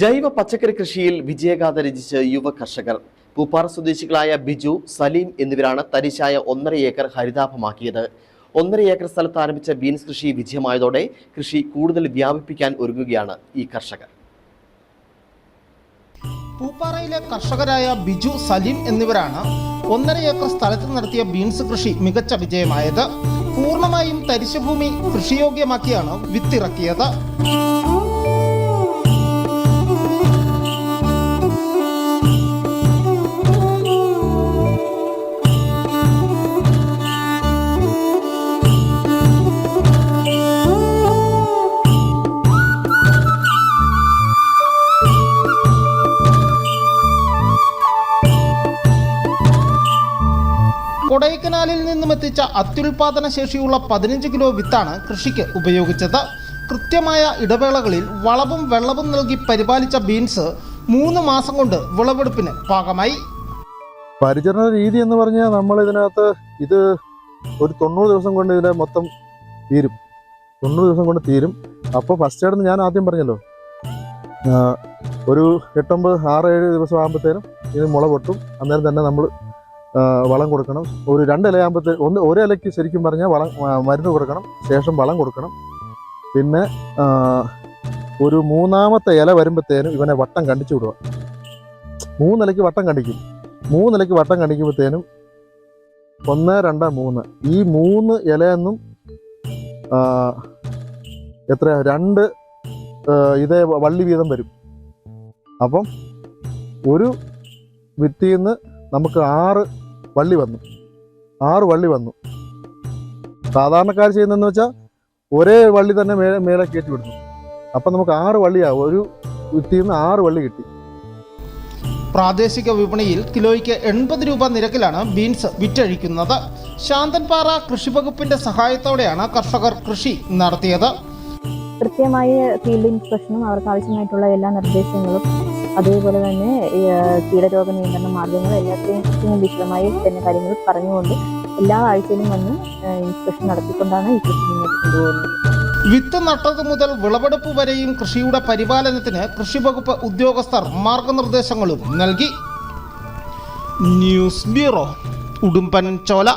ജൈവ പച്ചക്കറി കൃഷിയിൽ വിജയഗാഥ രചിച്ച് യുവ കർഷകർ. പൂപ്പാറ സ്വദേശികളായ ബിജു സലീം എന്നിവരാണ് തരിശായ ഒന്നര ഏക്കർ ഹരിതാഭമാക്കിയത്. ഒന്നര ഏക്കർ സ്ഥലത്ത് ആരംഭിച്ച ബീൻസ് കൃഷി വിജയമായതോടെ കൃഷി കൂടുതൽ വ്യാപിപ്പിക്കാൻ ഒരുങ്ങുകയാണ് ഈ കർഷകർ. പൂപ്പാറയിലെ കർഷകരായ ബിജു സലീം എന്നിവരാണ് ഒന്നര ഏക്കർ സ്ഥലത്ത് നടത്തിയ ബീൻസ് കൃഷി മികച്ച വിജയമായത്. പൂർണമായും തരിശുഭൂമി കൃഷിയോഗ്യമാക്കിയാണ് വിത്തിറക്കിയത്. കൊടൈക്കനാലിൽ നിന്നും എത്തിച്ച അത്യുൽപാദന ശേഷിയുള്ള പതിനഞ്ച് കിലോ വിത്താണ് കൃഷിക്ക് ഉപയോഗിച്ചത്. കൃത്യമായ ഇടവേളകളിൽ വളവും വെള്ളവും നൽകി പരിപാലിച്ച ബീൻസ് മൂന്ന് മാസം കൊണ്ട് വിളവെടുപ്പിന് പാകമായി. പരിചരണ രീതി എന്ന് പറഞ്ഞാൽ നമ്മൾ ഇതിനകത്ത് ഇത് ഒരു തൊണ്ണൂറ് ദിവസം കൊണ്ട് ഇതിനെ മൊത്തം തീരും. തൊണ്ണൂറ് ദിവസം കൊണ്ട് തീരും. അപ്പോൾ ഫസ്റ്റ് ആയിട്ട് ഞാൻ ആദ്യം പറഞ്ഞല്ലോ ഒരു എട്ടൊമ്പത് ആറ് ഏഴ് ദിവസം ആകുമ്പോഴത്തേനും ഇത് മുള പൊട്ടും. അന്നേരം തന്നെ നമ്മൾ വളം കൊടുക്കണം. ഒരു രണ്ട് ഇല ആകുമ്പോഴത്തേ ഒന്ന് ഒരിലയ്ക്ക് ശരിക്കും പറഞ്ഞാൽ വളം മരുന്ന് കൊടുക്കണം. ശേഷം വളം കൊടുക്കണം. പിന്നെ ഒരു മൂന്നാമത്തെ ഇല വരുമ്പോഴത്തേനും ഇവനെ വട്ടം കണ്ടിച്ചു വിടുക. മൂന്നിലയ്ക്ക് വട്ടം കണ്ടിക്കും. മൂന്നിലയ്ക്ക് വട്ടം കണ്ടിക്കുമ്പോഴത്തേനും ഒന്ന് രണ്ട് മൂന്ന്. ഈ മൂന്ന് ഇലയെന്നും എത്ര രണ്ട് ഇതേ വള്ളി വീതം വരും. അപ്പം ഒരു വിത്തിന്ന് നമുക്ക് ആറ് വള്ളി വന്നു. ആറ് വള്ളി വന്നു. സാധാരണക്കാർ ചെയ്യുന്നതെന്ന് വെച്ചാൽ ഒരേ വള്ളി തന്നെ മേലെ മേലെ കയറ്റി വിടുന്നു. അപ്പം നമുക്ക് ആറ് വള്ളിയാവും. ഒരു വിത്തിയിൽ നിന്ന് ആറ് വള്ളി കിട്ടി. പ്രാദേശിക വിപണിയിൽ കിലോയ്ക്ക് എൺപത് രൂപ നിരക്കിലാണ് ബീൻസ് വിറ്റഴിക്കുന്നത്. ശാന്തൻപാറ കൃഷിവകുപ്പിന്റെ സഹായത്തോടെയാണ് കർഷകർ കൃഷി നടത്തിയത്. കൃത്യമായ ഫീൽഡ് ഇൻസ്പെക്ഷനും അവർക്ക് ആവശ്യമായിട്ടുള്ള എല്ലാ നിർദ്ദേശങ്ങളും അതേപോലെ തന്നെ കീടരോഗ നിയന്ത്രണ മാർഗങ്ങൾ എല്ലാത്തിനെയും വിശദമായി തന്നെ കാര്യങ്ങൾ പറഞ്ഞുകൊണ്ട് എല്ലാ ആഴ്ചയിലും വന്ന് ഇൻസ്പെക്ഷൻ നടത്തിക്കൊണ്ടാണ് ഈ കൃഷി മുന്നോട്ട് കൊണ്ടുപോകുന്നത്. വിത്ത് നട്ടത് മുതൽ വിളവെടുപ്പ് വരെയും കൃഷിയുടെ പരിപാലനത്തിന് കൃഷി വകുപ്പ് ഉദ്യോഗസ്ഥർ മാർഗനിർദ്ദേശങ്ങളും നൽകി. News bureau Udumbanchola.